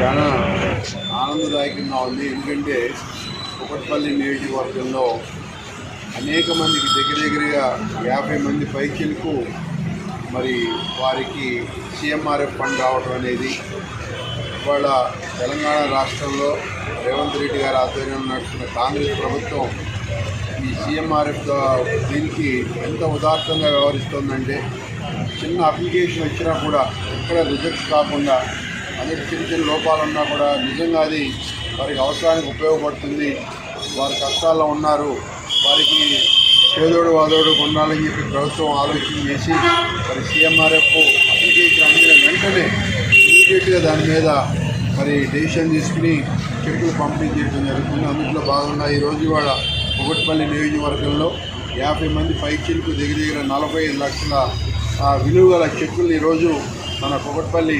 చాలా ఆనందదాయకంగా ఉంది. ఎందుకంటే కుకట్పల్లి నియోజకవర్గంలో అనేక మందికి దగ్గర దగ్గరగా యాభై మంది పైచీలకు మరి వారికి సీఎంఆర్ఎఫ్ ఫండ్ రావడం అనేది ఇవాళ తెలంగాణ రాష్ట్రంలో రేవంత్ రెడ్డి గారి ఆధ్వర్యంలో నడుస్తున్న కాంగ్రెస్ ప్రభుత్వం ఈ సీఎంఆర్ఎఫ్ దీనికి ఎంత ఉదార్తంగా వ్యవహరిస్తోందంటే చిన్న అప్లికేషన్ వచ్చినా కూడా ఎక్కడ రిజెక్ట్ కాకుండా అనేక చిన్న చిన్న లోపాలు ఉన్నా కూడా నిజంగా అది వారికి అవసరానికి ఉపయోగపడుతుంది. వారి కష్టాల్లో ఉన్నారు. వారికి పేదోడు వాదోడు కొనాలని చెప్పి ప్రభుత్వం ఆలోచన చేసి మరి సీఎంఆర్ఎఫ్ అప్లికేషన్ అందిన వెంటనే ఇమీడియట్గా దాని మీద మరి డెసిషన్ తీసుకుని చెక్కులు పంపిణీ చేయడం జరుగుతుంది. అందులో భాగంగా ఈరోజు ఇవాళ ఒకటిపల్లి నియోజకవర్గంలో యాభై మంది పైచీలకు దగ్గర దగ్గర నలభై ఐదు లక్షల ఆ, విలువ గల చెక్కులు ఈరోజు మన కుకట్పల్లి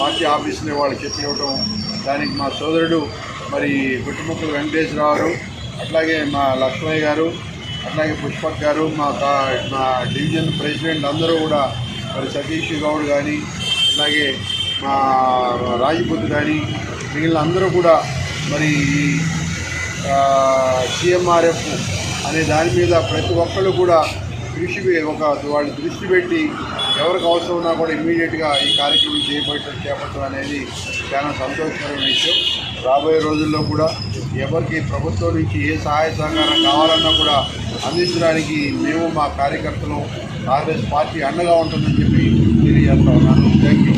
పార్టీ ఆఫీస్ని వాళ్ళు చెప్పివ్వటం దానికి మా సోదరుడు మరి గుట్టుముక్కలు వెంకటేశ్వరరావు గారు అట్లాగే మా లక్ష్మయ్య గారు అట్లాగే పుష్పక్ గారు మా మా డివిజన్ ప్రెసిడెంట్ అందరూ కూడా మరి సతీష్ గౌడ్ కానీ అలాగే మా రాజపూత్ కానీ మిగిలిన అందరూ కూడా మరి సిఎంఆర్ఎఫ్ అనే దాని మీద ప్రతి ఒక్కళ్ళు కూడా దృష్టి ఒక వాళ్ళు దృష్టి పెట్టి ఎవరికి అవసరం ఉన్నా కూడా ఇమీడియట్గా ఈ కార్యక్రమం చేపట్టడం చేపట్టడం అనేది చాలా సంతోషకరమైన విషయం. రాబోయే రోజుల్లో కూడా ఎవరికి ప్రభుత్వం నుంచి ఏ సహాయ సహకారం కావాలన్నా కూడా అందించడానికి మేము మా కార్యకర్తలు కాంగ్రెస్ పార్టీ అండగా ఉంటుందని చెప్పి తెలియజేస్తా ఉన్నాను. Thank you